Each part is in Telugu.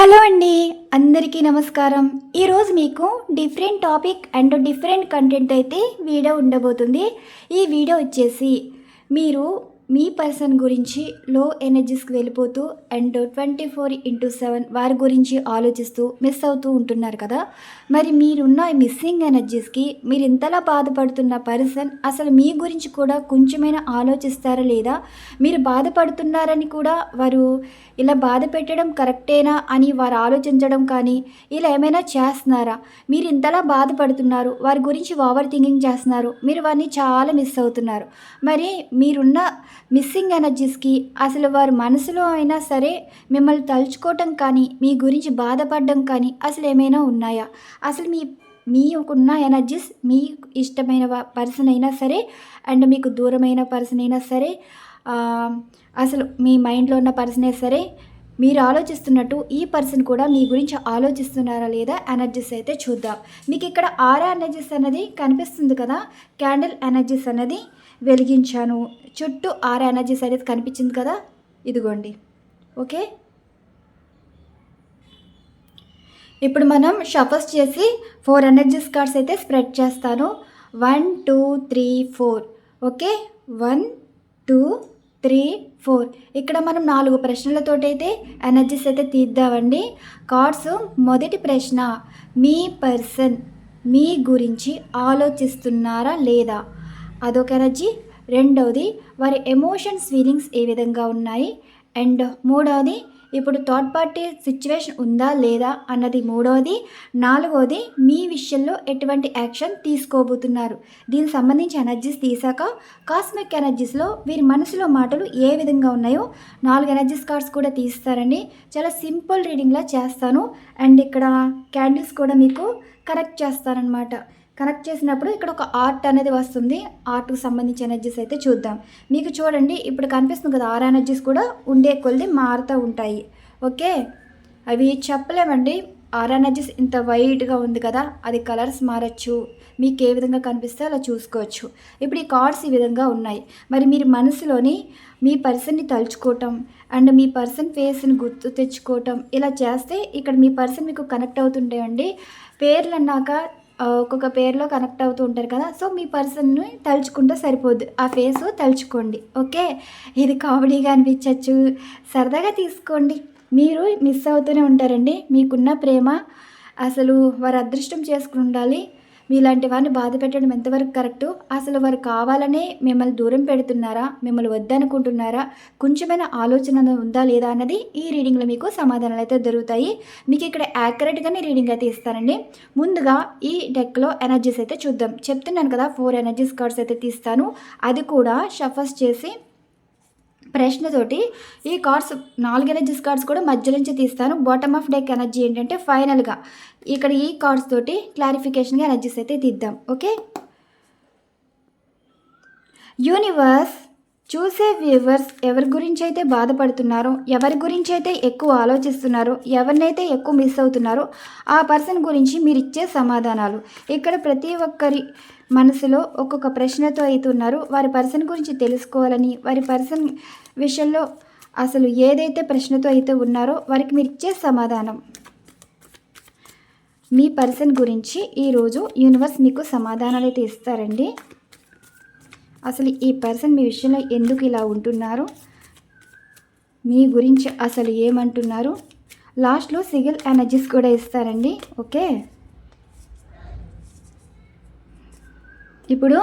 హలో అండి అందరికీ నమస్కారం. ఈరోజు మీకు different topic and different content అయితే వీడియో ఉండబోతుంది. ఈ వీడియో వచ్చేసి మీరు మీ పర్సన్ గురించి లో ఎనర్జీస్కి వెళ్ళిపోతూ and twenty four into seven వారి గురించి ఆలోచిస్తూ మిస్ అవుతూ ఉంటున్నారు కదా. మరి మీరున్న మిస్సింగ్ ఎనర్జీస్కి మీరు ఇంతలా బాధపడుతున్న పర్సన్ అసలు మీ గురించి కూడా కొంచెమైనా ఆలోచిస్తారా లేదా? మీరు బాధపడుతున్నారని కూడా వారు ఇలా బాధ పెట్టడం కరెక్టేనా అని వారు ఆలోచించడం కానీ ఇలా ఏమైనా చేస్తున్నారా? మీరు ఇంతలా బాధపడుతున్నారు వారి గురించి ఓవర్ థింకింగ్ చేస్తున్నారు మీరు వారిని చాలా మిస్ అవుతున్నారు. మరి మీరున్న మిస్సింగ్ ఎనర్జీస్కి అసలు వారి మనసులో అయినా సరే మిమ్మల్ని తలుచుకోవటం కానీ మీ గురించి బాధపడడం కానీ అసలు ఏమైనా ఉన్నాయా? అసలు మీ మీకున్న ఎనర్జీస్ మీ ఇష్టమైన పర్సన్ అయినా సరే అండ్ మీకు దూరమైన పర్సన్ అయినా సరే అసలు మీ మైండ్లో ఉన్న పర్సనే సరే మీరు ఆలోచిస్తున్నట్టు ఈ పర్సన్ కూడా మీ గురించి ఆలోచిస్తున్నారా లేదా ఎనర్జీస్ అయితే చూద్దాం. మీకు ఇక్కడ ఆరా ఎనర్జీస్ అనేది కనిపిస్తుంది కదా? క్యాండిల్ ఎనర్జీస్ అనేది వెలిగించాను. చుట్టూ ఆర్ ఎనర్జీస్ అనేది కనిపించింది కదా? ఇదిగోండి. ఓకే? ఇప్పుడు మనం షఫర్స్ చేసి ఫోర్ ఎనర్జీస్ కార్డ్స్ అయితే స్ప్రెడ్ చేస్తాను. One two three four. Okay? One two three four. ఇక్కడ మనం నాలుగు ప్రశ్నలతోటైతే ఎనర్జీస్ అయితే తీద్దామండి. కార్డ్స్ మొదటి ప్రశ్న మీ పర్సన్ మీ గురించి ఆలోచిస్తున్నారా లేదా? అదొక ఎనర్జీ. రెండవది వారి ఎమోషన్స్ ఫీలింగ్స్ ఏ విధంగా ఉన్నాయి? అండ్ మూడవది ఇప్పుడు థర్డ్ పార్టీ సిచ్యువేషన్ ఉందా లేదా అన్నది మూడవది నాలుగవది మీ విషయంలో ఎటువంటి యాక్షన్ తీసుకోబోతున్నారు? దీనికి సంబంధించి ఎనర్జీస్ తీసాక కాస్మిక్ ఎనర్జీస్లో వీరి మనసులో మాటలు ఏ విధంగా ఉన్నాయో నాలుగు ఎనర్జీస్ కార్డ్స్ కూడా తీస్తారండి. చాలా సింపుల్ రీడింగ్లా చేస్తాను. అండ్ ఇక్కడ క్యాండిల్స్ కూడా మీకు కనెక్ట్ చేస్తారనమాట కనెక్ట్ చేసినప్పుడు ఇక్కడ ఒక ఆర్ట్ అనేది వస్తుంది. ఆర్ట్కు సంబంధించిన ఎనర్జీస్ అయితే చూద్దాం. మీకు చూడండి ఇప్పుడు కనిపిస్తుంది కదా ఆర్ ఎనర్జీస్ కూడా ఉండే కొలిది మారుతూ ఉంటాయి. ఓకే? అవి చెప్పలేమండి. ఆర్ ఎనర్జీస్ ఇంత వైట్గా ఉంది కదా అది కలర్స్ మారచ్చు. మీకు ఏ విధంగా కనిపిస్తే అలా చూసుకోవచ్చు. ఇప్పుడు ఈ కార్డ్స్ ఈ విధంగా ఉన్నాయి. మరి మీరు మనసులోని మీ పర్సన్ని తలుచుకోవటం అండ్ మీ పర్సన్ ఫేస్ని గుర్తు తెచ్చుకోవటం ఇలా చేస్తే ఇక్కడ మీ పర్సన్ మీకు కనెక్ట్ అవుతుంటాయండి పేర్లు అన్నాక ఒక్కొక్క పేరులో కనెక్ట్ అవుతూ ఉంటారు కదా. సో మీ పర్సన్ని తలుచుకుంటే సరిపోద్ది. ఆ ఫేస్ తలుచుకోండి. ఓకే? ఇది కామెడీగా అనిపించవచ్చు సరదాగా తీసుకోండి. మీరు మిస్ అవుతూనే ఉంటారండి. మీకున్న ప్రేమ అసలు వారు అదృష్టం చేసుకుని ఉండాలి. మీలాంటి వారిని బాధ పెట్టడం ఎంతవరకు కరెక్టు? అసలు వారు కావాలనే మిమ్మల్ని దూరం పెడుతున్నారా? మిమ్మల్ని వద్దనుకుంటున్నారా? కొంచెమైన ఆలోచన ఉందా లేదా అన్నది ఈ రీడింగ్లో మీకు సమాధానాలు అయితే దొరుకుతాయి. మీకు ఇక్కడ యాక్యురేట్గానే రీడింగ్ అయితే ఇస్తానండి. ముందుగా ఈ డెక్లో ఎనర్జీస్ అయితే చూద్దాం. చెప్తున్నాను కదా ఫోర్ ఎనర్జీస్ కార్డ్స్ అయితే తీస్తాను. అది కూడా షఫస్ చేసి ప్రశ్నతోటి ఈ కార్డ్స్ నాలుగు ఎనర్జీస్ కార్డ్స్ కూడా మధ్య నుంచి తీస్తాను. బాటమ్ ఆఫ్ డెక్ ఎనర్జీ ఏంటంటే ఫైనల్గా ఇక్కడ ఈ కార్డ్స్ తోటి క్లారిఫికేషన్గా ఎనర్జీస్ అయితే తీద్దాం. ఓకే యూనివర్స్ చూసే వ్యూవర్స్ ఎవరి గురించి అయితే బాధపడుతున్నారో ఎవరి గురించి అయితే ఎక్కువ ఆలోచిస్తున్నారో ఎవరినైతే ఎక్కువ మిస్ అవుతున్నారో ఆ పర్సన్ గురించి మీరు ఇచ్చే సమాధానాలు. ఇక్కడ ప్రతి ఒక్కరి మనసులో ఒక్కొక్క ప్రశ్నతో అవుతున్నారు వారి పర్సన్ గురించి తెలుసుకోవాలని వారి పర్సన్ విషయంలో అసలు ఏదైతే ప్రశ్నతో అయితే ఉన్నారో వారికి మీరు ఇచ్చే సమాధానం. మీ పర్సన్ గురించి ఈరోజు యూనివర్స్ మీకు సమాధానాలు అయితే ఇస్తారండి. అసలు ఈ పర్సన్ మీ విషయంలో ఎందుకు ఇలా ఉంటున్నారు? మీ గురించి అసలు ఏమంటున్నారు? లాస్ట్లో సిగిల్ ఎనర్జీస్ కూడా ఇస్తారండి ఓకే? ఇప్పుడు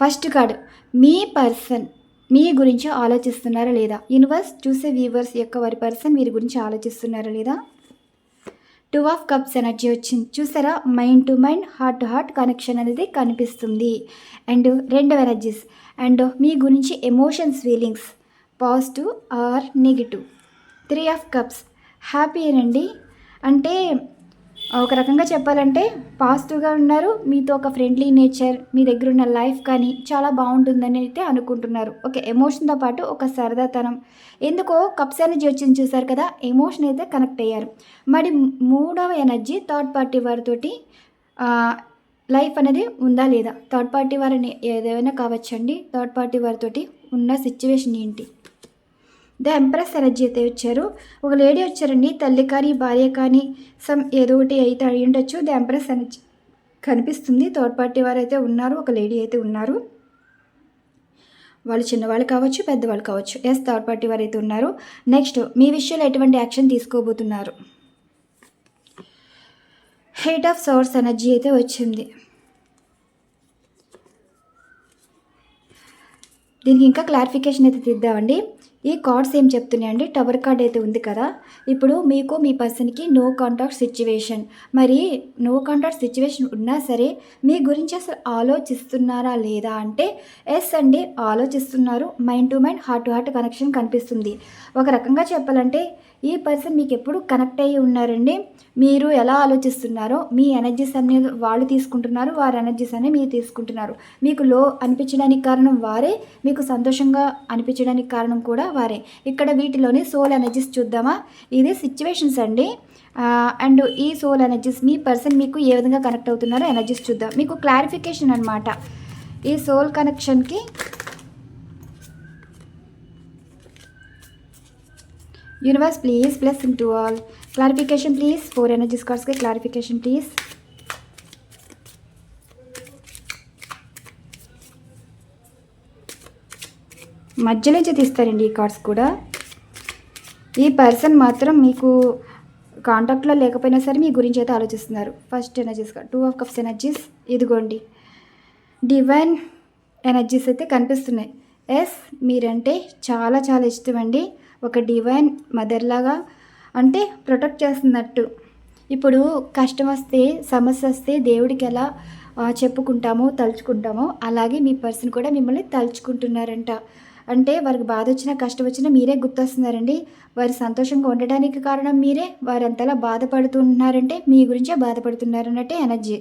ఫస్ట్ కార్డు మీ పర్సన్ మీ గురించి ఆలోచిస్తున్నారా లేదా? యూనివర్స్ చూసే వ్యూవర్స్ యొక్క వారి పర్సన్ వీరి గురించి ఆలోచిస్తున్నారా లేదా? టూ ఆఫ్ కప్స్ ఎనర్జీ వచ్చింది. చూసారా? Mind to mind heart to heart connection అనేది కనిపిస్తుంది. అండ్ రెండవ ఎనర్జీస్ అండ్ మీ గురించి emotions feelings positive or negative three of cups happy అండి అంటే ఒక రకంగా చెప్పాలంటే పాజిటివ్గా ఉన్నారు. మీతో ఒక ఫ్రెండ్లీ నేచర్ మీ దగ్గర ఉన్న లైఫ్ కానీ చాలా బాగుంటుందని అయితే అనుకుంటున్నారు. ఒక ఎమోషన్తో పాటు ఒక సరదాతనం ఎందుకో కప్స్ ఎనర్జీ వచ్చింది చూసారు కదా? ఎమోషన్ అయితే కనెక్ట్ అయ్యారు. మరి మూడవ ఎనర్జీ థర్డ్ పార్టీ వారితోటి లైఫ్ అనేది ఉందా లేదా? థర్డ్ పార్టీ వారిని ఏదైనా కావచ్చండి. థర్డ్ పార్టీ వారితోటి ఉన్న సిచ్యువేషన్ ఏంటి? ద ఎంప్రెస్ ఎనర్జీ అయితే వచ్చారు. ఒక లేడీ వచ్చారండి. తల్లి కానీ భార్య కానీ సమ్ ఏదో ఒకటి అయితే అయి ఉండొచ్చు. ద ఎంప్రెస్ ఎనర్జీ కనిపిస్తుంది. థర్డ్ పార్టీ వారు అయితే ఉన్నారు. ఒక లేడీ అయితే ఉన్నారు. వాళ్ళు చిన్నవాళ్ళు కావచ్చు పెద్దవాళ్ళు కావచ్చు. ఎస్ థర్డ్ పార్టీ వారు అయితే ఉన్నారు. నెక్స్ట్ మీ విషయంలో ఎటువంటి యాక్షన్ తీసుకోబోతున్నారు? హెయిట్ ఆఫ్ సోర్స్ ఎనర్జీ అయితే వచ్చింది. దీనికి ఇంకా క్లారిఫికేషన్ అయితే తీద్దామండి. ఈ కార్డ్స్ ఏం చెప్తున్నాయండి టవర్ కార్డ్ అయితే ఉంది కదా. ఇప్పుడు మీకు మీ పర్సన్కి నో కాంటాక్ట్ సిచ్యువేషన్. మరి నో కాంటాక్ట్ సిచ్యువేషన్ ఉన్నా సరే మీ గురించి అసలు ఆలోచిస్తున్నారా లేదా అంటే ఎస్ అండి ఆలోచిస్తున్నారు. Mind to mind heart to heart connection కనిపిస్తుంది. ఒక రకంగా చెప్పాలంటే ఈ పర్సన్ మీకు ఎప్పుడు కనెక్ట్ అయ్యి ఉన్నారండి? మీరు ఎలా ఆలోచిస్తున్నారో మీ ఎనర్జీస్ అనేది వాళ్ళు తీసుకుంటున్నారు వారి ఎనర్జీస్ అనేవి మీరు తీసుకుంటున్నారు. మీకు లో అనిపించడానికి కారణం వారే మీకు సంతోషంగా అనిపించడానికి కారణం కూడా వారే. ఇక్కడ వీటిలోని సోల్ ఎనర్జీస్ చూద్దామా? ఇది సిచ్యువేషన్స్ అండి. అండ్ ఈ సోల్ ఎనర్జీస్ మీ పర్సన్ మీకు ఏ విధంగా కనెక్ట్ అవుతున్నారో ఎనర్జీస్ చూద్దాం. మీకు క్లారిఫికేషన్ అనమాట ఈ soul కనెక్షన్కి universe please blessing to all clarification please four energies కార్డ్స్కి clarification please మధ్యలోంచి తీస్తారండి ఈ కార్డ్స్ కూడా. ఈ పర్సన్ మాత్రం మీకు కాంటాక్ట్లో లేకపోయినా సరే మీ గురించి అయితే ఆలోచిస్తున్నారు. First energies two of cups energies ఇదిగోండి. డివైన్ ఎనర్జీస్ అయితే కనిపిస్తున్నాయి. ఎస్ మీరంటే చాలా చాలా ఇష్టం అండి ఒక డివైన్ మదర్ లాగా అంటే ప్రొటెక్ట్ చేస్తున్నట్టు. ఇప్పుడు కష్టం వస్తే సమస్య వస్తే దేవుడికి ఎలా చెప్పుకుంటామో తలుచుకుంటామో అలాగే మీ పర్సన్ కూడా మిమ్మల్ని తలుచుకుంటున్నారంట. అంటే వారికి బాధ వచ్చినా కష్టం వచ్చినా మీరే గుర్తొస్తున్నారండి. వారు సంతోషంగా ఉండడానికి కారణం మీరే. వారు అంతలా బాధపడుతున్నారంటే మీ గురించే బాధపడుతున్నారు అన్నట్టే ఎనర్జీ.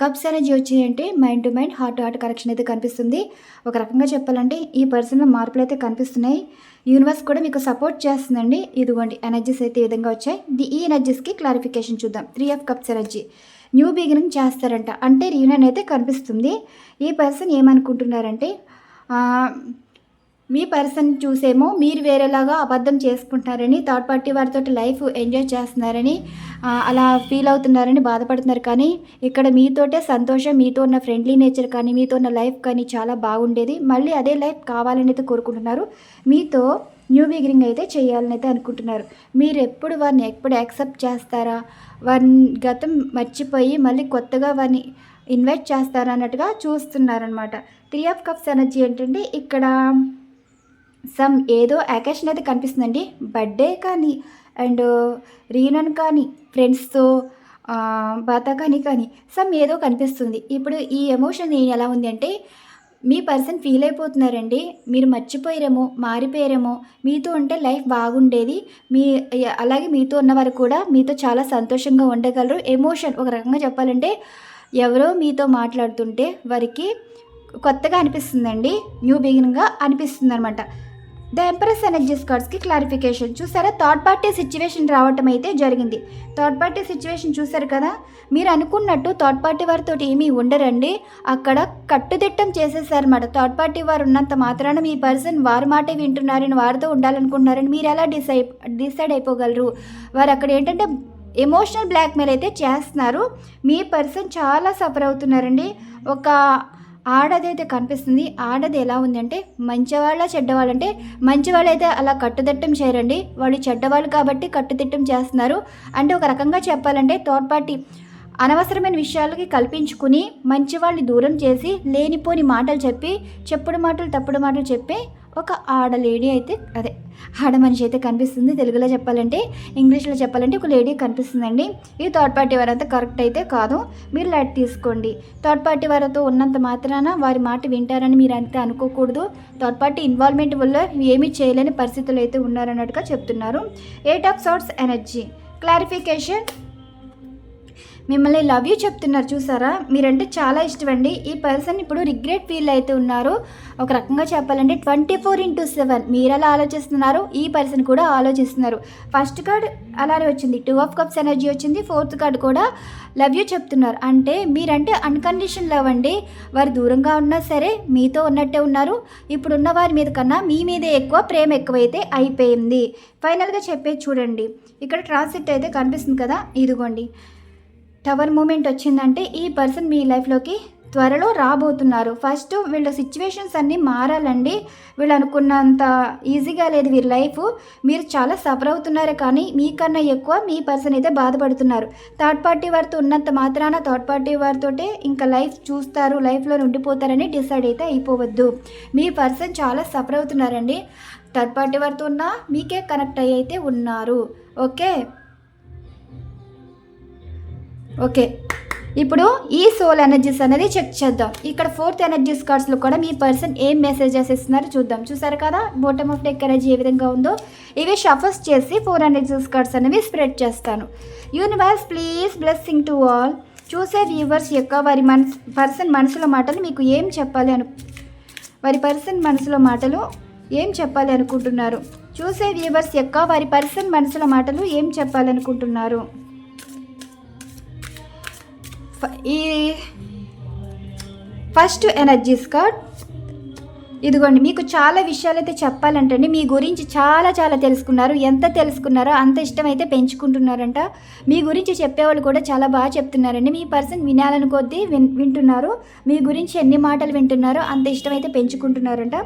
కప్స్ ఎనర్జీ వచ్చిందంటే mind to mind heart to heart connection అయితే కనిపిస్తుంది. ఒక రకంగా చెప్పాలంటే ఈ పర్సన్లో మార్పులు అయితే కనిపిస్తున్నాయి. యూనివర్స్ కూడా మీకు సపోర్ట్ చేస్తుందండి. ఇదిగోండి ఎనర్జీస్ అయితే ఈ విధంగా వచ్చాయి. ది- ఈ ఎనర్జీస్కి క్లారిఫికేషన్ చూద్దాం. Three of cups energy new beginning చేస్తారంట. అంటే రీయూనియన్ అయితే కనిపిస్తుంది. ఈ పర్సన్ ఏమనుకుంటున్నారంటే మీ పర్సన్ చూసేమో మీరు వేరేలాగా అబద్ధం చేసుకుంటున్నారని థర్డ్ పార్టీ వారితో లైఫ్ ఎంజాయ్ చేస్తున్నారని అలా ఫీల్ అవుతున్నారని బాధపడుతున్నారు. కానీ ఇక్కడ మీతోటే సంతోషం మీతో ఉన్న ఫ్రెండ్లీ నేచర్ కానీ మీతో ఉన్న లైఫ్ కానీ చాలా బాగుండేది. మళ్ళీ అదే లైఫ్ కావాలని అయితే కోరుకుంటున్నారు. మీతో న్యూ బిగినింగ్ అయితే చేయాలని అయితే అనుకుంటున్నారు. మీరు ఎప్పుడు వారిని ఎప్పుడు యాక్సెప్ట్ చేస్తారా? వారిని గతం మర్చిపోయి మళ్ళీ కొత్తగా వారిని ఇన్వైట్ చేస్తారా అన్నట్టుగా చూస్తున్నారనమాట త్రీ ఆఫ్ కప్స్ ఎనర్జీ ఏంటంటే ఇక్కడ సమ్ ఏదో అకేషన్ అయితే కనిపిస్తుందండి. బర్త్డే కానీ అండ్ రీయూనియన్ uh, కానీ ఫ్రెండ్స్తో బాత కానీ కానీ సమ్ ఏదో కనిపిస్తుంది. ఇప్పుడు ఈ ఎమోషన్ ఎలా ఉంది అంటే మీ పర్సన్ ఫీల్ అయిపోతున్నారండి. మీరు మర్చిపోయారేమో మారిపోయారేమో మీతో ఉంటే లైఫ్ బాగుండేది. మీ అలాగే మీతో ఉన్నవారు కూడా మీతో చాలా సంతోషంగా ఉండగలరు. ఎమోషన్ ఒక రకంగా చెప్పాలంటే ఎవరో మీతో మాట్లాడుతుంటే వారికి కొత్తగా అనిపిస్తుందండి. న్యూ బిగినింగ్గా అనిపిస్తుంది అనమాట ద ఎంప్రెస్ ఎనర్జీ కార్డ్స్కి క్లారిఫికేషన్ చూసారా? థర్డ్ పార్టీ సిచ్యువేషన్ రావటం అయితే జరిగింది. థర్డ్ పార్టీ సిచ్యువేషన్ చూసారు కదా? మీరు అనుకున్నట్టు థర్డ్ పార్టీ వారితో ఏమీ ఉండరండి. అక్కడ కట్టుదిట్టం చేసేసారన్నమాట. థర్డ్ పార్టీ వారు ఉన్నంత మాత్రాన మీ పర్సన్ వారి మాటే వింటున్నారని వారితో ఉండాలనుకుంటున్నారని మీరు ఎలా డిసైడ్ డిసైడ్ అయిపోగలరు? వారు అక్కడ ఏంటంటే ఎమోషనల్ బ్లాక్మెయిల్ అయితే చేస్తున్నారు. మీ పర్సన్ చాలా సఫర్ అవుతున్నారండి. ఒక ఆడదైతే కనిపిస్తుంది. ఆడది ఎలా ఉంది అంటే మంచివాళ్ళ చెడ్డవాళ్ళు అంటే మంచివాళ్ళు అయితే అలా కట్టుదిట్టం చేయరండి. వాళ్ళు చెడ్డవాళ్ళు కాబట్టి కట్టుదిట్టం చేస్తున్నారు. అంటే ఒక రకంగా చెప్పాలంటే థర్డ్ పార్టీ అనవసరమైన విషయాలకి కల్పించుకుని మంచి వాళ్ళని దూరం చేసి లేనిపోని మాటలు చెప్పి చెప్పుడు మాటలు తప్పుడు మాటలు చెప్పి ఒక ఆడ లేడీ అయితే అదే ఆడ మనిషి అయితే కనిపిస్తుంది. తెలుగులో చెప్పాలంటే ఇంగ్లీష్లో చెప్పాలంటే ఒక లేడీ కనిపిస్తుందండి. ఈ థర్డ్ పార్టీ వారంతా కరెక్ట్ అయితే కాదు. మీరు లైట్ తీసుకోండి. థర్డ్ పార్టీ వారితో ఉన్నంత మాత్రాన వారి మాట వింటారని మీరు అంతే అనుకోకూడదు. థర్డ్ పార్టీ ఇన్వాల్వ్మెంట్ వల్ల ఏమీ చేయలేని పరిస్థితులు అయితే ఉన్నారన్నట్టుగా చెప్తున్నారు. Eight of swords energy. Clarification మిమ్మల్ని లవ్ యూ చెప్తున్నారు చూసారా? మీరంటే చాలా ఇష్టం అండి ఈ పర్సన్ ఇప్పుడు రిగ్రెట్ ఫీల్ అయితే ఉన్నారు. ఒక రకంగా చెప్పాలంటే ట్వంటీ ఫోర్ ఇంటూ సెవెన్. మీరు ఎలా ఆలోచిస్తున్నారు ఈ పర్సన్ కూడా ఆలోచిస్తున్నారు. ఫస్ట్ కార్డ్ అలానే వచ్చింది. టూ ఆఫ్ కప్స్ ఎనర్జీ వచ్చింది. ఫోర్త్ కార్డ్ కూడా లవ్ యూ చెప్తున్నారు. అంటే మీరంటే అన్కండిషన్ లవ్ అండి. వారు దూరంగా ఉన్నా సరే మీతో ఉన్నట్టే ఉన్నారు. ఇప్పుడున్న వారి మీద కన్నా మీ మీదే ఎక్కువ ప్రేమ ఎక్కువైతే అయిపోయింది. ఫైనల్గా చెప్పేది చూడండి. ఇక్కడ ట్రాన్సిట్ అయితే కనిపిస్తుంది కదా? ఇదిగోండి. టవర్ మూమెంట్ వచ్చిందంటే ఈ పర్సన్ మీ లైఫ్లోకి త్వరలో రాబోతున్నారు. ఫస్ట్ వీళ్ళ సిచ్యువేషన్స్ అన్నీ మారాలండి. వీళ్ళు అనుకున్నంత ఈజీగా లేదు వీరి లైఫ్. మీరు చాలా సఫర్ అవుతున్నారు కానీ మీకన్నా ఎక్కువ మీ పర్సన్ అయితే బాధపడుతున్నారు. థర్డ్ పార్టీ వారితో ఉన్నంత మాత్రాన థర్డ్ పార్టీ వారితోటే ఇంకా లైఫ్ చూస్తారు లైఫ్లో ఉండిపోతారని డిసైడ్ అయితే అయిపోవద్దు. మీ పర్సన్ చాలా సఫర్ అవుతున్నారండి. థర్డ్ పార్టీ వారితో ఉన్నా మీకే కనెక్ట్ అయ్యి అయితే ఉన్నారు. ఓకే? ఓకే. ఇప్పుడు ఈ సోల్ ఎనర్జీస్ అనేది చెక్ చేద్దాం. ఇక్కడ ఫోర్త్ ఎనర్జీస్ కార్డ్స్లో కూడా మీ పర్సన్ ఏం మెసేజెస్ ఇస్తున్నారో చూద్దాం. చూసారు కదా? బోటమ్ ఆఫ్ డెక్ ఎనర్జీ ఏ విధంగా ఉందో? ఇవి షఫర్స్ చేసి ఫోర్ ఎనర్జీస్ కార్డ్స్ అనేవి స్ప్రెడ్ చేస్తాను. Universe please blessing to all చూసే వ్యూవర్స్ యొక్క వారి మనస్ పర్సన్ మనసులో మాటలు మీకు ఏం చెప్పాలి అను వారి పర్సన్ మనసులో మాటలు ఏం చెప్పాలి అనుకుంటున్నారు? చూసే వ్యూవర్స్ యొక్క వారి పర్సన్ మనసులో మాటలు ఏం చెప్పాలనుకుంటున్నారు ఈ ఫస్ట్ ఎనర్జీస్ కార్డ్ ఇదిగోండి మీకు చాలా విషయాలు అయితే చెప్పాలంటండి. మీ గురించి చాలా చాలా తెలుసుకున్నారు. ఎంత తెలుసుకున్నారో అంత ఇష్టమైతే పెంచుకుంటున్నారంట. మీ గురించి చెప్పేవాళ్ళు కూడా చాలా బాగా చెప్తున్నారండి. మీ పర్సన్ వినాలని కొద్దీ విన్ వింటున్నారు. మీ గురించి ఎన్ని మాటలు వింటున్నారో అంత ఇష్టమైతే పెంచుకుంటున్నారంట.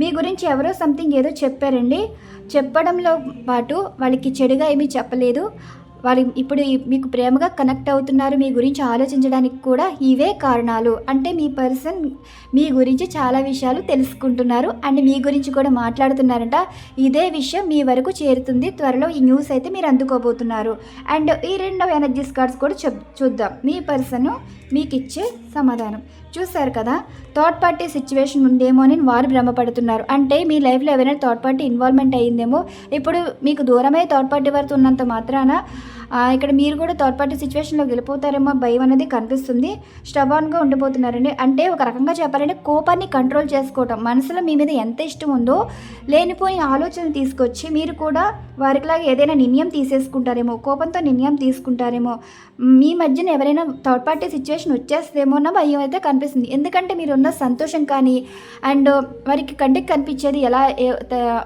మీ గురించి ఎవరో సంథింగ్ ఏదో చెప్పారండి. చెప్పడంలో పాటు వాళ్ళకి చెడుగా ఏమీ చెప్పలేదు. వాళ్ళు ఇప్పుడు మీకు ప్రేమగా కనెక్ట్ అవుతున్నారు మీ గురించి ఆలోచించడానికి కూడా ఇవే కారణాలు. అంటే మీ పర్సన్ మీ గురించి చాలా విషయాలు తెలుసుకుంటున్నారు అండ్ మీ గురించి కూడా మాట్లాడుతున్నారంట. ఇదే విషయం మీ వరకు చేరుతుంది. త్వరలో ఈ న్యూస్ అయితే మీరు అందుకోబోతున్నారు. అండ్ ఈ రెండవ ఎనర్జీస్ కార్డ్స్ కూడా చూద్దాం. మీ పర్సన్ మీకు ఇచ్చే సమాధానం. చూశారు కదా? థర్డ్ పార్టీ సిచ్యువేషన్ ఉందేమో అని వారు భ్రమపడుతున్నారు. అంటే మీ లైఫ్లో ఎవరైనా థర్డ్ పార్టీ ఇన్వాల్వ్మెంట్ అయ్యిందేమో ఇప్పుడు మీకు దూరమై థర్డ్ పార్టీ వారితో ఉన్నంత మాత్రాన ఇక్కడ మీరు కూడా థర్డ్ పార్టీ సిచ్యువేషన్లో వెళ్ళిపోతారేమో భయం అనేది కనిపిస్తుంది. స్టబాన్గా ఉండిపోతున్నారండి. అంటే ఒక రకంగా చెప్పాలంటే కోపాన్ని కంట్రోల్ చేసుకోవటం మనసులో మీ మీద ఎంత ఇష్టం ఉందో లేనిపోయిన ఆలోచనలు తీసుకొచ్చి మీరు కూడా వారికిలాగా ఏదైనా నిర్ణయం తీసేసుకుంటారేమో కోపంతో నిర్ణయం తీసుకుంటారేమో మీ మధ్యన ఎవరైనా థర్డ్ పార్టీ సిచ్యువేషన్ వచ్చేస్తుందేమో అన్న భయం అయితే కనిపిస్తుంది. ఎందుకంటే మీరు ఉన్న సంతోషం కానీ అండ్ వారికి కంటికి కనిపించేది ఎలా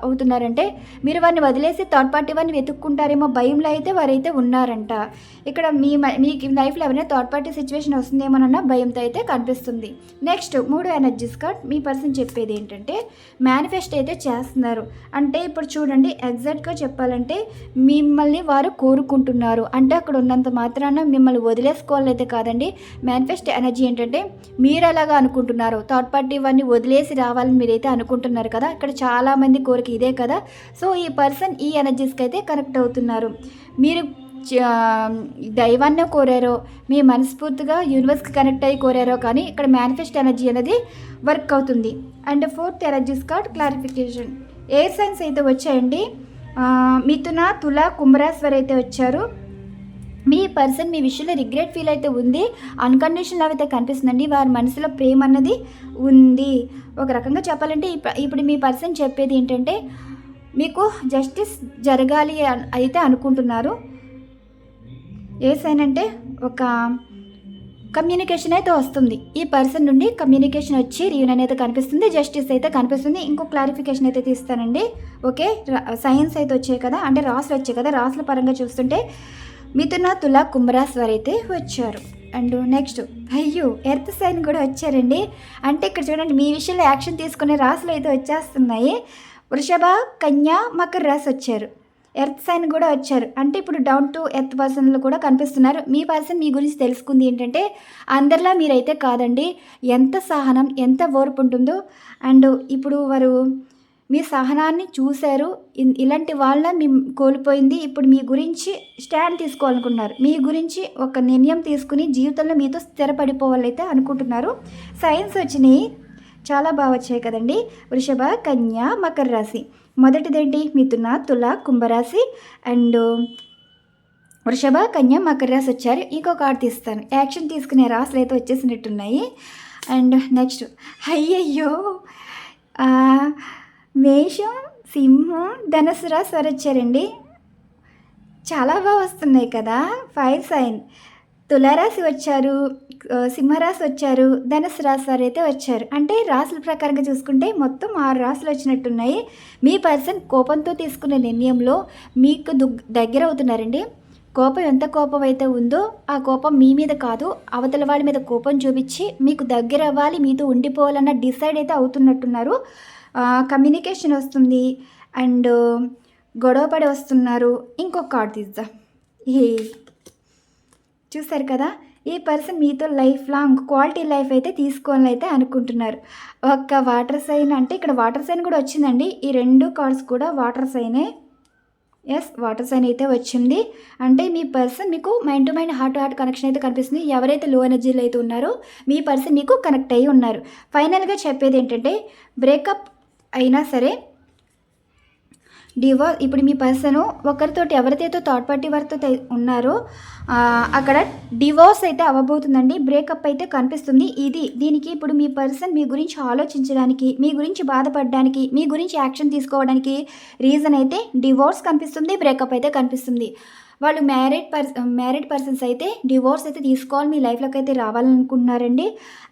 అవుతున్నారంటే మీరు వారిని వదిలేసి థర్డ్ పార్టీ వారిని వెతుక్కుంటారేమో భయంలో అయితే వారైతే ఉన్నారంట. ఇక్కడ మీ మ- మీ లైఫ్లో ఎవరైనా థర్డ్ పార్టీ సిచ్యువేషన్ వస్తుందేమోనన్న భయంతో అయితే కనిపిస్తుంది. నెక్స్ట్ మూడు ఎనర్జీస్ కార్డ్ మీ పర్సన్ చెప్పేది ఏంటంటే మేనిఫెస్ట్ అయితే చేస్తున్నారు. అంటే ఇప్పుడు చూడండి ఎగ్జాక్ట్గా చెప్పాలంటే మిమ్మల్ని వారు కోరుకుంటున్నారు. అంటే అక్కడ ఉన్నంత మాత్రాన మిమ్మల్ని వదిలేసుకోవాలైతే కాదండి. మేనిఫెస్ట్ ఎనర్జీ ఏంటంటే మీరు ఎలాగా అనుకుంటున్నారు థర్డ్ పార్టీ వారిని వదిలేసి రావాలని మీరైతే అనుకుంటున్నారు కదా ఇక్కడ చాలామంది కోరిక ఇదే కదా. సో ఈ పర్సన్ ఈ ఎనర్జీస్కి అయితే కనెక్ట్ అవుతున్నారు. మీరు దైవాన్ని కోరారో మీ మనస్ఫూర్తిగా యూనివర్స్కి కనెక్ట్ అయ్యి కోరారో కానీ ఇక్కడ మేనిఫెస్ట్ ఎనర్జీ అనేది వర్క్ అవుతుంది. And fourth energies card clarification air signs అయితే వచ్చాయండి మిథున తుల కుంభరాశ్వర్ అయితే వచ్చారు. మీ పర్సన్ మీ విషయంలో రిగ్రెట్ ఫీల్ అయితే ఉంది అన్కండిషన్ లవ్ అయితే కనిపిస్తుందండి. వారి మనసులో ప్రేమ అన్నది ఉంది. ఒక రకంగా చెప్పాలంటే ఇప్పుడు మీ పర్సన్ చెప్పేది ఏంటంటే మీకు జస్టిస్ జరగాలి అయితే అనుకుంటున్నారు. ఏ సైన్ అంటే ఒక కమ్యూనికేషన్ అయితే వస్తుంది. ఈ పర్సన్ నుండి కమ్యూనికేషన్ వచ్చి రీయూనియన్ అయితే కనిపిస్తుంది జస్టిస్ అయితే కనిపిస్తుంది. ఇంకో క్లారిఫికేషన్ అయితే తీస్తానండి. ఓకే సైన్స్ అయితే వచ్చాయి కదా అంటే రాసులు వచ్చాయి కదా రాసుల పరంగా చూస్తుంటే మిథున తుల కుంభరాశి వారు అయితే వచ్చారు. అండ్ నెక్స్ట్ అయ్యో ఎర్త్ సైన్ కూడా వచ్చారండి. అంటే ఇక్కడ చూడండి మీ విషయంలో యాక్షన్ తీసుకునే రాసులు అయితే వచ్చేస్తున్నాయి. వృషభ కన్య మకర రాశి వచ్చారు. ఎర్త్ సైన్ కూడా వచ్చారు. అంటే ఇప్పుడు డౌన్ టు ఎర్త్ పర్సన్లు కూడా కనిపిస్తున్నారు. మీ పర్సన్ మీ గురించి తెలుసుకుంది ఏంటంటే అందరిలా మీరైతే కాదండి. ఎంత సహనం ఎంత ఓర్పు ఉంటుందో. అండ్ ఇప్పుడు వారు మీ సహనాన్ని చూశారు. ఇలాంటి వాళ్ళ మీ కోల్పోయింది. ఇప్పుడు మీ గురించి స్టాండ్ తీసుకోవాలనుకుంటున్నారు. మీ గురించి ఒక నిర్ణయం తీసుకుని జీవితంలో మీతో స్థిరపడిపోవాలైతే అనుకుంటున్నారు. సైన్స్ వచ్చినాయి. చాలా బాగా వచ్చాయి కదండి. వృషభ కన్యా మకర రాశి. మొదటిదేంటి? మిథున తుల కుంభరాశి అండ్ వృషభ కన్య మకర రాశి వచ్చారు. ఇంకో కార్డు తీస్తాను. యాక్షన్ తీసుకునే రాసులు అయితే వచ్చేసినట్టున్నాయి. And next. అయ్యయ్యో! మేషం సింహం ధనుసు రాశి వారు వచ్చారండి. చాలా బాగా వస్తున్నాయి కదా? ఫైర్ సైన్ తులారాశి వచ్చారు సింహరాశి వచ్చారు ధనుసు రాశి వారు అయితే వచ్చారు. అంటే రాసుల ప్రకారంగా చూసుకుంటే మొత్తం ఆరు రాశులు వచ్చినట్టున్నాయి. మీ పర్సన్ కోపంతో తీసుకునే నిర్ణయంలో మీకు దుగ్ దగ్గర అవుతున్నారండి కోపం ఎంత కోపం అయితే ఉందో ఆ కోపం మీ మీద కాదు అవతల వాళ్ళ మీద కోపం చూపించి మీకు దగ్గర అవ్వాలి మీతో ఉండిపోవాలన్న డిసైడ్ అయితే అవుతున్నట్టున్నారు. కమ్యూనికేషన్ వస్తుంది అండ్ గొడవ పడి వస్తున్నారు. ఇంకొక కార్డు తీద్దాం. ఏ చూసారు కదా? ఈ పర్సన్ మీతో లైఫ్ లాంగ్ క్వాలిటీ లైఫ్ అయితే తీసుకోవాలని అయితే అనుకుంటున్నారు. ఒక్క వాటర్ సైన్ అంటే ఇక్కడ వాటర్ సైన్ కూడా వచ్చిందండి. ఈ రెండు కార్డ్స్ కూడా వాటర్ సైనే. ఎస్ వాటర్ సైన్ అయితే వచ్చింది. అంటే మీ పర్సన్ మీకు mind to mind heart to heart connection అయితే కనిపిస్తుంది. ఎవరైతే లో ఎనర్జీలో అయితే ఉన్నారో మీ పర్సన్ మీకు కనెక్ట్ అయ్యి ఉన్నారు. ఫైనల్గా చెప్పేది ఏంటంటే బ్రేకప్ అయినా సరే డివోర్స్ ఇప్పుడు మీ పర్సన్ ఒకరితోటి ఎవరితో థర్డ్ పార్టీ వారితో ఉన్నారో అక్కడ డివోర్స్ అయితే అవ్వబోతుందండి. బ్రేకప్ అయితే కనిపిస్తుంది. ఇది దీనికి ఇప్పుడు మీ పర్సన్ మీ గురించి ఆలోచించడానికి మీ గురించి బాధపడడానికి మీ గురించి యాక్షన్ తీసుకోవడానికి రీజన్ అయితే డివోర్స్ కనిపిస్తుంది బ్రేకప్ అయితే కనిపిస్తుంది. వాళ్ళు మ్యారీడ్ పర్సన్ మ్యారీడ్ పర్సన్స్ అయితే డివోర్స్ అయితే తీసుకోవాలి మీ లైఫ్లోకి అయితే రావాలనుకుంటున్నారండి.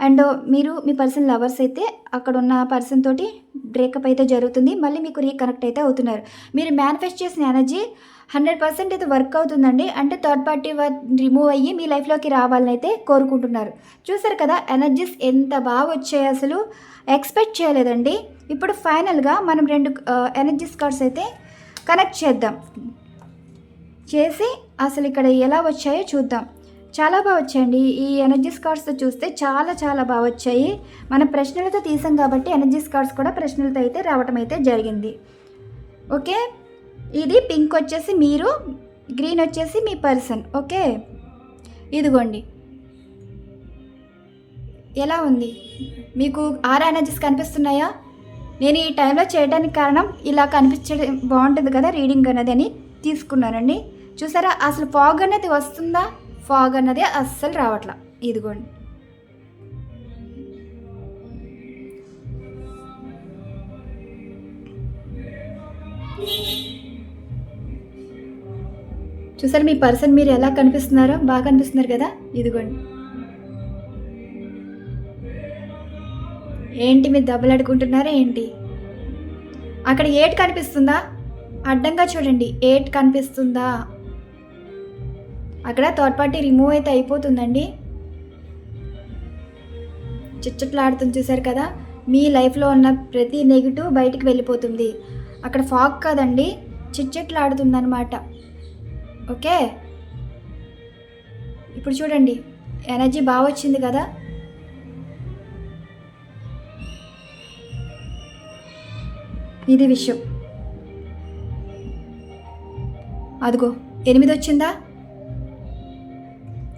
అండ్ మీరు మీ పర్సన్ లవర్స్ అయితే అక్కడ ఉన్న పర్సన్ తోటి బ్రేకప్ అయితే జరుగుతుంది. మళ్ళీ మీకు రీకనెక్ట్ అయితే అవుతున్నారు. మీరు మేనిఫెస్ట్ చేసిన ఎనర్జీ హండ్రెడ్ పర్సెంట్ అయితే వర్క్ అవుతుందండి. అంటే థర్డ్ పార్టీ రిమూవ్ అయ్యి మీ లైఫ్లోకి రావాలని అయితే కోరుకుంటున్నారు. చూసారు కదా ఎనర్జీస్ ఎంత బాగా వచ్చాయి అసలు. ఎక్స్పెక్ట్ చేయలేదండి. ఇప్పుడు ఫైనల్గా మనం రెండు ఎనర్జీస్ కార్డ్స్ అయితే కనెక్ట్ చేద్దాం. చేసి అసలు ఇక్కడ ఎలా వచ్చాయో చూద్దాం. చాలా బాగా వచ్చాయండి. ఈ ఎనర్జీస్ కార్డ్స్తో చూస్తే చాలా చాలా బాగా వచ్చాయి. మన ప్రశ్నలతో తీసాం కాబట్టి ఎనర్జీస్ కార్డ్స్ కూడా ప్రశ్నలతో అయితే రావటం అయితే జరిగింది. ఓకే? ఇది పింక్ వచ్చేసి మీరు గ్రీన్ వచ్చేసి మీ పర్సన్ ఓకే ఇదిగోండి. ఎలా ఉంది? మీకు ఆర్ ఎనర్జీస్ కనిపిస్తున్నాయా? నేను ఈ టైంలో చేయడానికి కారణం ఇలా కనిపించడం బాగుంటుంది కదా రీడింగ్ అన్నది అని తీసుకున్నానండి. చూసారా అసలు ఫాగ్ అనేది వస్తుందా? ఫాగ్ అన్నది అస్సలు రావట్లా. ఇదిగోండి. చూసారు మీ పర్సన్ మీరు ఎలా కనిపిస్తున్నారో? బాగా కనిపిస్తున్నారు కదా? ఇదిగోండి. ఏంటి మీరు దెబ్బలాడుకుంటున్నారా ఏంటి? అక్కడ ఏట్ కనిపిస్తుందా? అడ్డంగా చూడండి. ఏట్ కనిపిస్తుందా? అక్కడ థర్డ్ పార్టీ రిమూవ్ అయితే అయిపోతుందండి. చిచ్చట్లాడుతుంది చూసారు కదా? మీ లైఫ్లో ఉన్న ప్రతి నెగిటివ్ బయటికి వెళ్ళిపోతుంది. అక్కడ ఫాగ్ కాదండి. చిచ్చట్లాడుతుందనమాట ఓకే? ఇప్పుడు చూడండి. ఎనర్జీ బాగా వచ్చింది కదా? ఇది విషయం. అదిగో ఎనిమిది వచ్చిందా?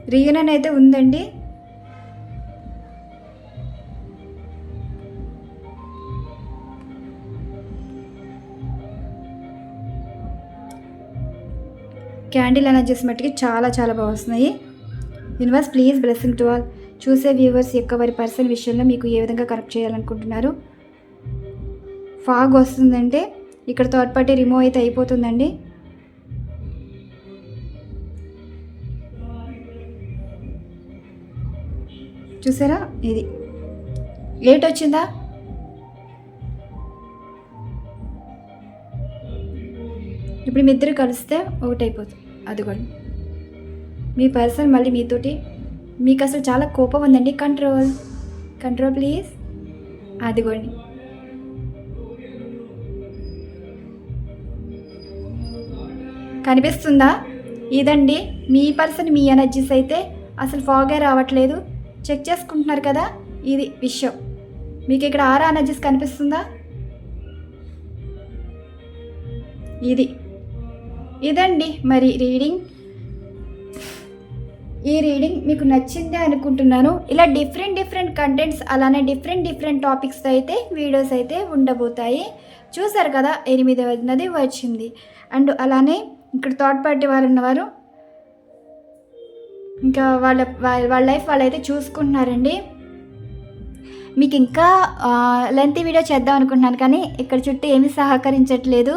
రీయూనియన్ అయితే ఉందండి. క్యాండిల్ ఎనర్జీస్ మట్టుకి చాలా చాలా బాగా వస్తున్నాయి. Universe please blessing to all. చూసే వ్యూవర్స్ యొక్క వారి పర్సన్ విషయంలో మీకు ఏ విధంగా కరెక్ట్ చేయాలనుకుంటున్నారు? ఫాగ్ వస్తుందంటే ఇక్కడ థర్డ్ పార్టీ రిమూవ్ అయితే అయిపోతుందండి. చూసారా? ఇది. లేట్ వచ్చిందా? ఇప్పుడు మీ ఇద్దరు కలిస్తే ఒకటి అయిపోతుంది కూడా మీ పర్సన్ మళ్ళీ మీతోటి. మీకు అసలు చాలా కోపం ఉందండి. కంట్రోల్. Control please. అదిగోండి కనిపిస్తుందా? ఇదండి. మీ పర్సన్ మీ ఎనర్జీస్ అయితే అసలు ఫాగే రావట్లేదు. చెక్ చేసుకుంటున్నారు కదా? ఇది విషయం. మీకు ఇక్కడ ఆరా ఎనర్జీస్ కనిపిస్తుందా? ఇది. ఇదండి మరి రీడింగ్. ఈ రీడింగ్ మీకు నచ్చిందే అనుకుంటున్నాను. ఇలా డిఫరెంట్ డిఫరెంట్ కంటెంట్స్ అలానే డిఫరెంట్ డిఫరెంట్ టాపిక్స్ అయితే వీడియోస్ అయితే ఉండబోతాయి. చూసారు కదా ఎనిమిదవది వచ్చింది. అండ్ అలానే ఇక్కడ థర్డ్ పార్టీ వారు ఉన్నవారు ఇంకా వాళ్ళ వాళ్ళ వాళ్ళ లైఫ్ వాళ్ళైతే చూసుకుంటున్నారండి. మీకు ఇంకా లెంత్ వీడియో చేద్దాం అనుకుంటున్నాను కానీ ఇక్కడ చుట్టూ ఏమీ సహకరించట్లేదు.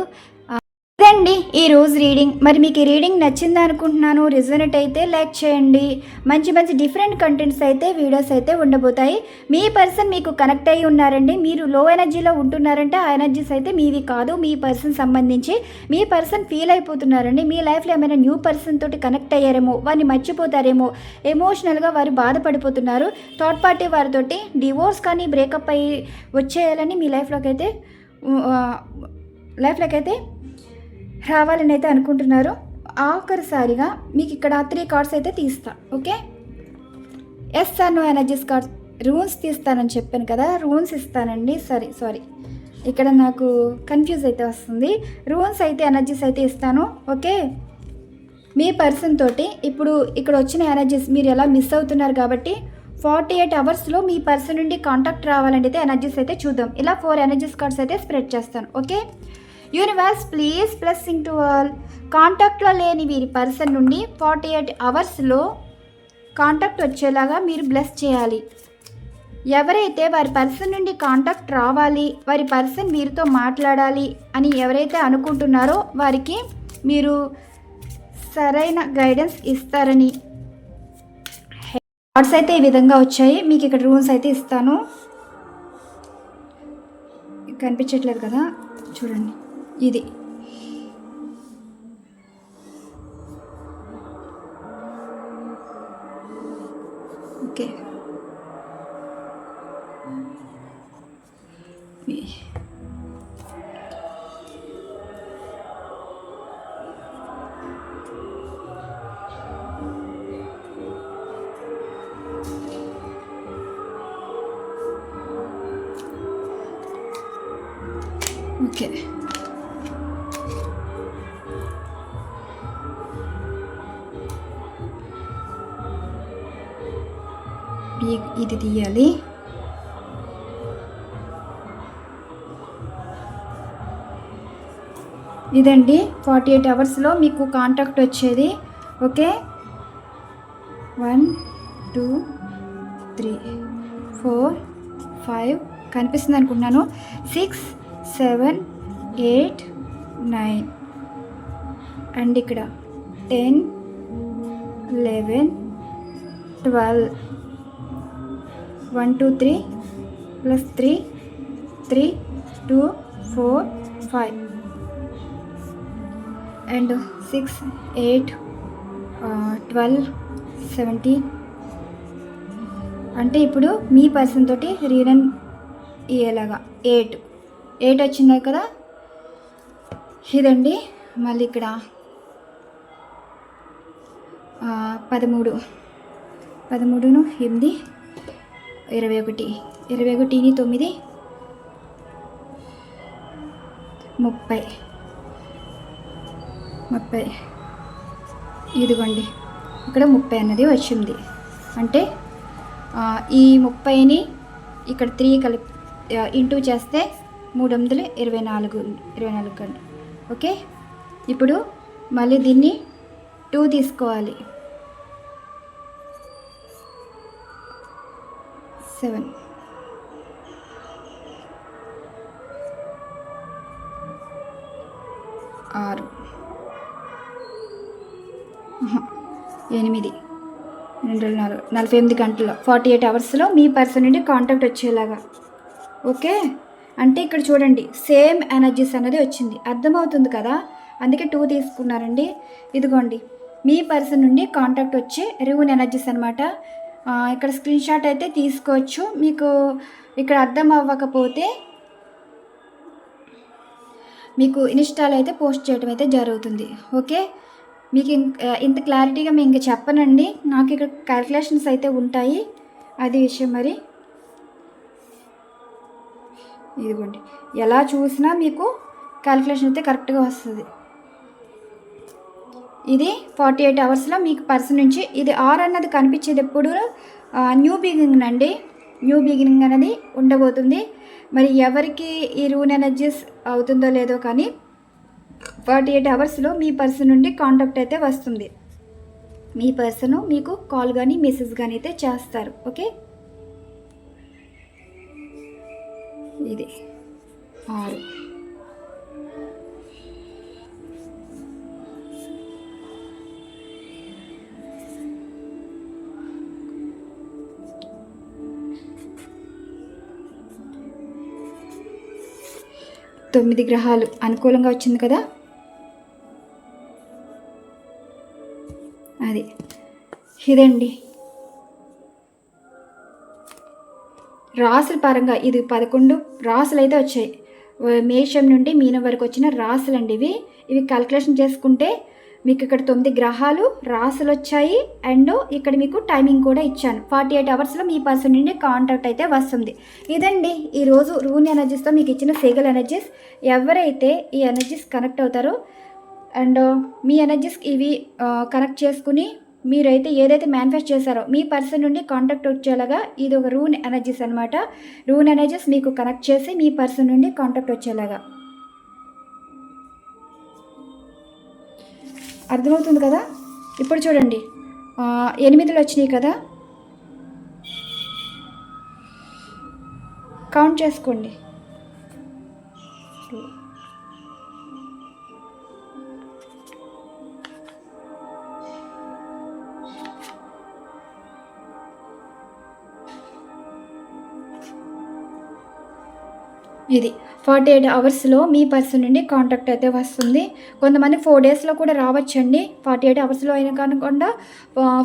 ఇదండి ఈ రోజు రీడింగ్ మరి మీకు ఈ రీడింగ్ నచ్చింది అనుకుంటున్నాను రిజనెట్ అయితే లైక్ చేయండి. మంచి మంచి డిఫరెంట్ కంటెంట్స్ అయితే వీడియోస్ అయితే ఉండబోతాయి. మీ పర్సన్ మీకు కనెక్ట్ అయ్యి ఉన్నారండి. మీరు లో ఎనర్జీలో ఉంటున్నారంటే ఆ ఎనర్జీస్ అయితే మీవి కాదు. మీ పర్సన్ సంబంధించి మీ పర్సన్ ఫీల్ అయిపోతున్నారండి. మీ లైఫ్లో ఏమైనా న్యూ పర్సన్ తోటి కనెక్ట్ అయ్యారేమో వారిని మర్చిపోతారేమో ఎమోషనల్గా వారు బాధపడిపోతున్నారు. థర్డ్ పార్టీ వారితోటి డివోర్స్ కానీ బ్రేకప్ అయ్యి వచ్చేయాలని మీ లైఫ్లోకి అయితే లైఫ్లోకి అయితే రావాలని అయితే అనుకుంటున్నారు ఆఖరిసారిగా మీకు ఇక్కడ త్రీ కార్డ్స్ అయితే తీస్తా okay? Yes sir no energies cards runes తీస్తానని చెప్పాను కదా రూన్స్ ఇస్తానండి సరే సారీ ఇక్కడ నాకు కన్ఫ్యూజ్ అయితే వస్తుంది. రూన్స్ అయితే ఎనర్జీస్ అయితే ఇస్తాను ఓకే? మీ పర్సన్ తోటి ఇప్పుడు ఇక్కడ వచ్చిన ఎనర్జీస్ మీరు ఎలా మిస్ అవుతున్నారు కాబట్టి ఫార్టీ ఎయిట్ అవర్స్లో మీ పర్సన్ నుండి కాంటాక్ట్ రావాలంటే అయితే ఎనర్జీస్ అయితే చూద్దాం. ఇలా ఫోర్ ఎనర్జీస్ కార్డ్స్ అయితే స్ప్రెడ్ చేస్తాను okay? Universe please blessing to all కాంటాక్ట్లో లేని వీరి పర్సన్ నుండి ఫార్టీ ఎయిట్ అవర్స్లో కాంటాక్ట్ వచ్చేలాగా మీరు బ్లెస్ చేయాలి. ఎవరైతే వారి పర్సన్ నుండి కాంటాక్ట్ రావాలి వారి పర్సన్ మీరుతో మాట్లాడాలి అని ఎవరైతే అనుకుంటున్నారో వారికి మీరు సరైన గైడెన్స్ ఇస్తారని. కార్డ్స్ అయితే ఈ విధంగా వచ్చాయి. మీకు ఇక్కడ రూమ్స్ అయితే ఇస్తాను. కనిపించట్లేదు కదా? చూడండి. ఇది ఓకే ఓకే ఇది తీయాలి ఇదండి ఫార్టీ ఎయిట్ అవర్స్లో మీకు కాంటాక్ట్ వచ్చేది. Okay one two three four five కనిపిస్తుంది అనుకుంటున్నాను. Six seven eight nine and ఇక్కడ ten eleven twelve one two three plus three three two four five. And six eight twelve seventeen. అంటే ఇప్పుడు మీ పర్సన్ తోటి రీరన్ ఇయ్యేలాగా ఎయిట్. ఎయిట్ వచ్చింది కదా? ఇదండి. మళ్ళీ ఇక్కడ పదమూడు. పదమూడును ఎనిమిది. ఇరవై ఒకటి ఇరవై ఒకటిని తొమ్మిది. ముప్పై. ముప్పై. ఇదిగోండి. ఇక్కడ ముప్పై అన్నది వచ్చింది. అంటే ఈ ముప్పైని ఇక్కడ త్రీ కలిపి ఇంటూ చేస్తే మూడు వందల ఇరవై నాలుగు ఇరవై నాలుగు గంటలు ఓకే? ఇప్పుడు మళ్ళీ దీన్ని టూ తీసుకోవాలి. సెవెన్. ఆరు. ఎనిమిది. రెండు నాలుగు నలభై ఎనిమిది గంటల్లో. ఫార్టీ ఎయిట్ అవర్స్లో మీ పర్సన్ నుండి కాంటాక్ట్ వచ్చేలాగా. ఓకే? అంటే ఇక్కడ చూడండి సేమ్ ఎనర్జీస్ అనేది వచ్చింది. అర్థమవుతుంది కదా? అందుకే టూ తీసుకున్నారండి. ఇదిగోండి మీ పర్సన్ నుండి కాంటాక్ట్ వచ్చే రివూన్ ఎనర్జీస్ అనమాట ఇక్కడ స్క్రీన్ షాట్ అయితే తీసుకోవచ్చు. మీకు ఇక్కడ అర్థం అవ్వకపోతే మీకు ఇన్స్టాలో అయితే పోస్ట్ చేయడం అయితే జరుగుతుంది. ఓకే? మీకు ఇంత క్లారిటీగా మేము ఇంకా చెప్పనండి. నాకు ఇక్కడ క్యాల్కులేషన్స్ అయితే ఉంటాయి. అది విషయం మరి. ఇదిగోండి. ఎలా చూసినా మీకు క్యాల్కులేషన్ అయితే కరెక్ట్గా వస్తుంది. ఇది ఫార్టీ ఎయిట్ అవర్స్లో మీకు పర్స్ నుంచి ఇది ఆర్ అన్నది కనిపించేది ఎప్పుడు? న్యూ బిగినింగ్ అండి. న్యూ బిగినింగ్ అనేది ఉండబోతుంది. మరి ఎవరికి ఈ రూన్ ఎనర్జీస్ అవుతుందో లేదో కానీ ఫార్టీ ఎయిట్ అవర్స్లో మీ పర్సన్ నుండి కాంటాక్ట్ అయితే వస్తుంది. మీ పర్సన్ మీకు కాల్ కానీ మెసేజ్ కానీ అయితే చేస్తారు. ఓకే? ఇది. ఆరు. తొమ్మిది గ్రహాలు అనుకూలంగా వచ్చింది కదా? అది. ఇదండి. రాసుల పరంగా ఇది పదకొండు రాసులు అయితే వచ్చాయి. మేషం నుండి మీనం వరకు వచ్చిన రాసులు అండి ఇవి. ఇవి క్యాలిక్యులేషన్ చేసుకుంటే మీకు ఇక్కడ తొమ్మిది గ్రహాలు రాసులు వచ్చాయి అండ్ ఇక్కడ మీకు టైమింగ్ కూడా ఇచ్చాను. ఫార్టీ ఎయిట్ అవర్స్లో మీ పర్సన్ నుండి కాంటాక్ట్ అయితే వస్తుంది. ఇదండి ఈరోజు రూన్ ఎనర్జీస్తో మీకు ఇచ్చిన సేగల్ ఎనర్జీస్. ఎవరైతే ఈ ఎనర్జీస్ కనెక్ట్ అవుతారో అండ్ మీ ఎనర్జీస్ ఇవి కనెక్ట్ చేసుకుని మీరైతే ఏదైతే మేనిఫెస్ట్ చేశారో మీ పర్సన్ నుండి కాంటాక్ట్ వచ్చేలాగా ఇది ఒక రూన్ ఎనర్జీస్ అనమాట రూన్ ఎనర్జీస్ మీకు కనెక్ట్ చేసి మీ పర్సన్ నుండి కాంటాక్ట్ వచ్చేలాగా. అర్థమవుతుంది కదా? ఇప్పుడు చూడండి. ఎనిమిదిలు వచ్చినాయి కదా? కౌంట్ చేసుకోండి. ఇది ఫార్టీ ఎయిట్ అవర్స్లో మీ పర్సన్ నుండి కాంటాక్ట్ అయితే వస్తుంది. కొంతమంది ఫోర్ డేస్లో కూడా రావచ్చండి. ఫార్టీ ఎయిట్ అవర్స్లో అయినా కాకుండా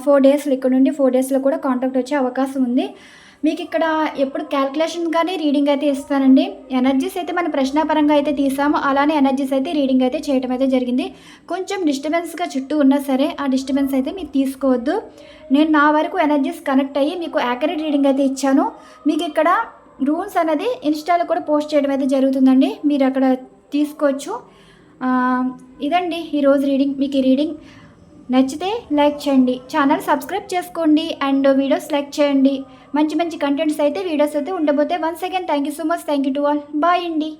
ఫోర్ డేస్లో ఇక్కడ నుండి ఫోర్ డేస్లో కూడా కాంటాక్ట్ వచ్చే అవకాశం ఉంది. మీకు ఇక్కడ ఎప్పుడు క్యాల్కులేషన్ కానీ రీడింగ్ అయితే ఇస్తానండి. ఎనర్జీస్ అయితే మన ప్రశ్నాపరంగా అయితే తీసాము. అలానే ఎనర్జీస్ అయితే రీడింగ్ అయితే చేయడం అయితే జరిగింది. కొంచెం డిస్టర్బెన్స్గా చుట్టూ ఉన్నా సరే ఆ డిస్టర్బెన్స్ అయితే మీరు తీసుకోవద్దు. నేను నా వరకు ఎనర్జీస్ కనెక్ట్ అయ్యి మీకు యాక్యురేట్ రీడింగ్ అయితే ఇచ్చాను. మీకు ఇక్కడ రూల్స్ అనేది ఇన్స్టాలో కూడా పోస్ట్ చేయడం అయితే జరుగుతుందండి. మీరు అక్కడ తీసుకోవచ్చు. ఇదండి ఈరోజు రీడింగ్. మీకు ఈ రీడింగ్ నచ్చితే లైక్ చేయండి. ఛానల్ సబ్స్క్రైబ్ చేసుకోండి అండ్ వీడియోస్ లైక్ చేయండి. మంచి మంచి కంటెంట్స్ అయితే వీడియోస్ అయితే ఉండబోతే once again thank you so much. Thank you to all. Bye అండి.